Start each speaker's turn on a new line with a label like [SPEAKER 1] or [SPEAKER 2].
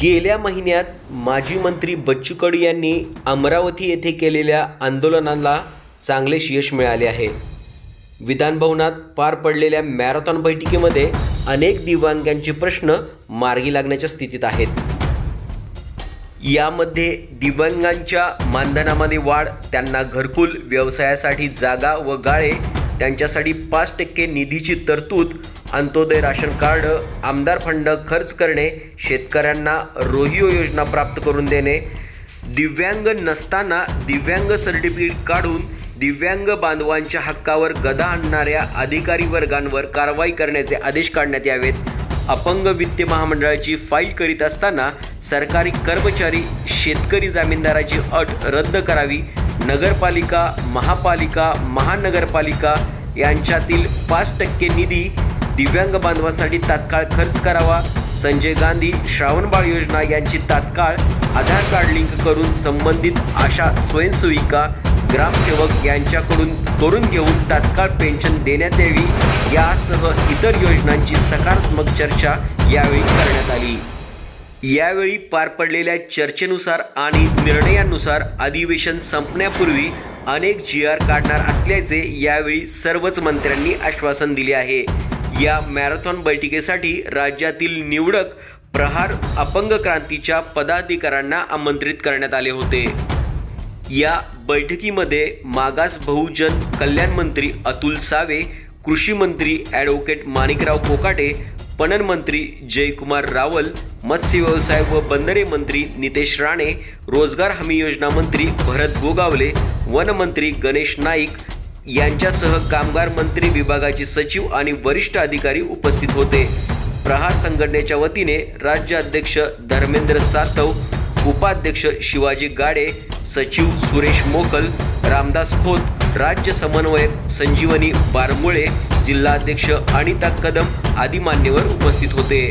[SPEAKER 1] गेल्या महिन्यात माजी मंत्री बच्चू कडू यांनी अमरावती येथे केलेल्या आंदोलनाला चांगलेच यश मिळाले आहे. विधानभवनात पार पडलेल्या मॅरेथॉन बैठकीमध्ये अनेक दिव्यांगांचे प्रश्न मार्गी लागण्याच्या स्थितीत आहेत. यामध्ये दिव्यांगांच्या मानधनामध्ये वाढ त्यांना घरकुल व्यवसायासाठी जागा व गाळे त्यांच्यासाठी पाच टक्के निधीची तरतूद अंत्योदय राशन कार्ड आमदार फंड खर्च करणे शेतकऱ्यांना रोहिओ योजना प्राप्त करून देणे दिव्यांग नसताना दिव्यांग सर्टिफिकेट काढून दिव्यांग बांधवांच्या हक्कावर गदा आणणाऱ्या अधिकारी वर्गांवर कारवाई करण्याचे आदेश काढण्यात यावेत. अपंग वित्त महामंडळाची फाईल करीत असताना सरकारी कर्मचारी शेतकरी जामीनदाराची अट रद्द करावी नगरपालिका महापालिका महानगरपालिका यांच्यातील पाच टक्के निधी दिव्यांग बांधवासाठी तात्काळ खर्च करावा. संजय गांधी श्रावणबाळ योजना यांची तात्काळ आधार कार्ड लिंक करून संबंधित आशा स्वयंसेविका ग्रामसेवक यांच्याकडून करून घेऊन तात्काळ पेन्शन देण्यात यावी. यासह इतर योजनांची सकारात्मक चर्चा यावेळी करण्यात आली. यावेळी पार पडलेल्या चर्चेनुसार आणि निर्णयानुसार अधिवेशन संपण्यापूर्वी अनेक जी आर काढणार असल्याचे यावेळी सर्वच मंत्र्यांनी आश्वासन दिले आहे. या मॅरेथॉन बैठकीसाठी राज्यातील निवडक प्रहार अपंग क्रांतीच्या पदाधिकाऱ्यांना आमंत्रित करण्यात आले होते. या बैठकीमध्ये मागास बहुजन कल्याण मंत्री अतुल सावे कृषी मंत्री ॲडव्होकेट माणिकराव कोकाटे पणन मंत्री जयकुमार रावल मत्स्य व्यवसाय व बंदरे मंत्री नितेश राणे रोजगार हमी योजना मंत्री भरत गोगावले वनमंत्री गणेश नाईक यांच्यासह कामगार मंत्री विभागाचे सचिव आणि वरिष्ठ अधिकारी उपस्थित होते. प्रहार संघटनेच्या वतीने राज्य अध्यक्ष धर्मेंद्र सातव उपाध्यक्ष शिवाजी गाडे सचिव सुरेश मोकल रामदास खोत राज्य समन्वयक संजीवनी बारमुळे जिल्हाध्यक्ष अनिता कदम आदी मान्यवर उपस्थित होते.